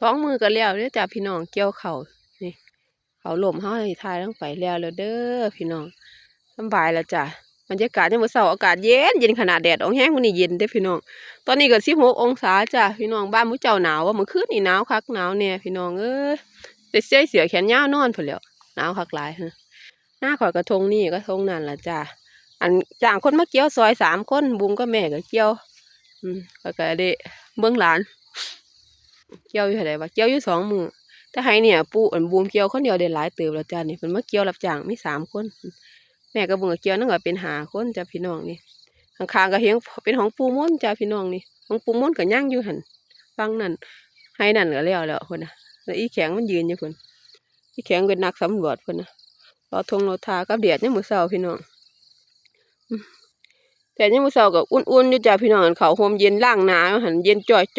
สองมือก็แล้วเด้อจ้าพี่น้องเกี่ยวเขาวนี่เขาหล่มเฮาให้ทายลงไปแล้วแล้วเด้อพี่น้องสบายแล้วจ้ะบรรยากาศยามมื้อเช้าอากาศเย็นเย็นขนาดแดดออกแห้งมื้อนี้เย็นเด้อพี่น้อง ตอนนี้ก็16องศาจ้ะพี่น้องบ้านมื้อเจ้าหนาวว่ามื้อคืนนี่หนาวคักหนาวแน่พี่น้องเอ้ยได้ใส่เสื้อแขนยาวนอนพุ่นแล้วหนาวคักหลายฮะหน้าข่อยกระทงนี่กระทงนั่นล่ะจ้ะอันจ้างคนมาเกี่ยวซอยสามคนบุมก็แม่ก็เกี่ยว อืมก็ได้เบิ่งหลาน เกี่ยวอยู่เท่าใดวะเกี่ยวอยู่สองมือแต่ให้เนี่ย ปูอันบูมเกี่ยวคนเดียวได้หลายเติบแล้วจ้ะนี่เพิ่นมาเกี่ยวรับจ้างมีสามคน แม่ก็บิ่งก็เกี่ยวนั่นก็เป็นหาคนจ้ะพี่น้องนี่ข้างๆก็เห็นเป็นของปูม่นจ้ะพี่น้องนี่ของปูม่นก็ย่างอยู่หันฟังนั่นให้นั่นก็แล้วแล้วเพิ่นนะแล้วอีแข็งมันยืนอยู่เพิ่นอีแข็งเป็นนักสำรวจเพิ่นนะรอทงรอทากับแดดยามมื้อเช้าพี่น้องอืมแต่ยมือเช้าก็อุ่นๆอยู่จ้ะพี่น้องอันเขาวห่มเย็นล้างหนาหันเย็นจ้อยๆเ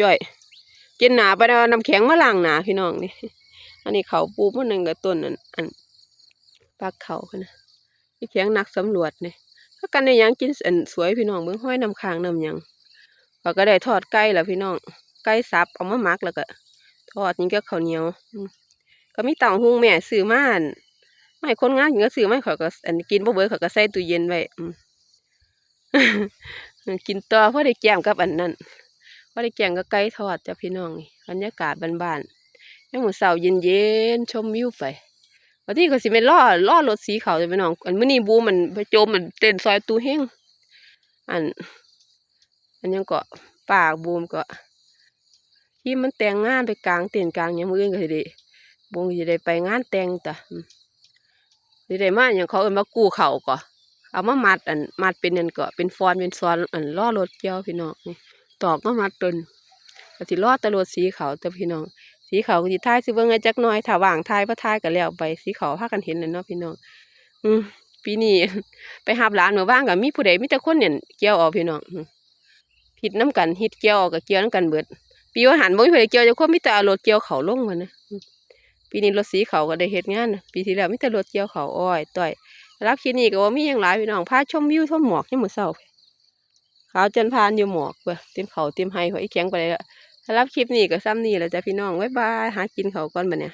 จนหนาไปเอาน้ำแข็งมาล้างหนาพี่น้องนี่อันนี้เขาปลูกมันหนึ่งกับต้นอันอันปลาเขาพะนะพี่แข็งนักสำรวจนี่ถ้ากันได้หยังกินอันสวยพี่น้องเบิ่งห้อยน้ำค้างน้ำยังเราก็ได้ทอดไก่แล้วพี่น้องไก่สับเอามาหมักแล้วก็ ทอดนี่ก็ข้าวเหนียวก็มีเต่าหุงแม่ซื้อมาอันไม่คนงานก็ซื้อมาให้เขาก็อันกินบ่เบิดเขาก็ใส่ตู้เย็นไว้กินต่อเพราะได้แก้มกับอันนั้น ว่าได้แกงก็ไก่ทอดจ้ะพี่น้องนี่บรรยากาศบ้านๆยังมื้อเช้าเย็นๆชมวิวไปวันนี้ก็สิเป็นล่อล่อรถสีขาวจ้ะพี่น้อง อันมื้อนี้บูมันไปโจมมันเต้นซอยตูเฮงอัน อันยังก็ปากบูมก็ที่มันแต่งงานไปกลางเต็นกลางยังมื้ออื่นก็สิได้บูมสิได้ไปงานแต่งจ้ะสิได้มาหยังเขาเอิ้นว่ากู้เขาก็เอามามัดอันมัดเป็นอันก็เป็นฟอนเป็นซอนอันล้อรถเกี่ยวพี่น้องนี่ ตอกมามัดตนก็สิรอดแตรวจสีขาวแต่พี่น้อง สีขาวก็สิทายสิเบิ่งให้จักหน่อยถ้าว่างทายบ่ทายก็แล้วไปสีขาวพากันเห็นน่ะเนาะพี่น้อง อืมปีนี้ไปหาบหลานมื่อว่างก็มีผู้ใดมีแต่คนเนี่ยเกี่ยวออกพี่น้องอืมฮิตน้ำกันฮิตเกี่ยวออกกับเกี่ยวน้ำกันเบิด ปีว่าหันบ่มีผู้ใดเกี่ยวจักคนมีแต่อารถเกี่ยวเขาลงมานะปีนี้รถสีขาวก็ได้เฮ็ดงานนะปีที่แล้วมีแต่รถเกี่ยวเขาอ้อยต้อยรับคลิปนี้ก็ว่ามีหยังหลายพี่น้องพาชมวิวชมหมอกยามมื้อเช้า ขาวจนพานอยู่หมอกเว้ยเต็มเขาเต็มไห้หัวอีแข็งไปเลยละรับคลิปนี้ก็ซ้ำนี่แล้วจ้ะพี่น้องบ๊ายบายหากินเขาวก่อนบ่เนี่ย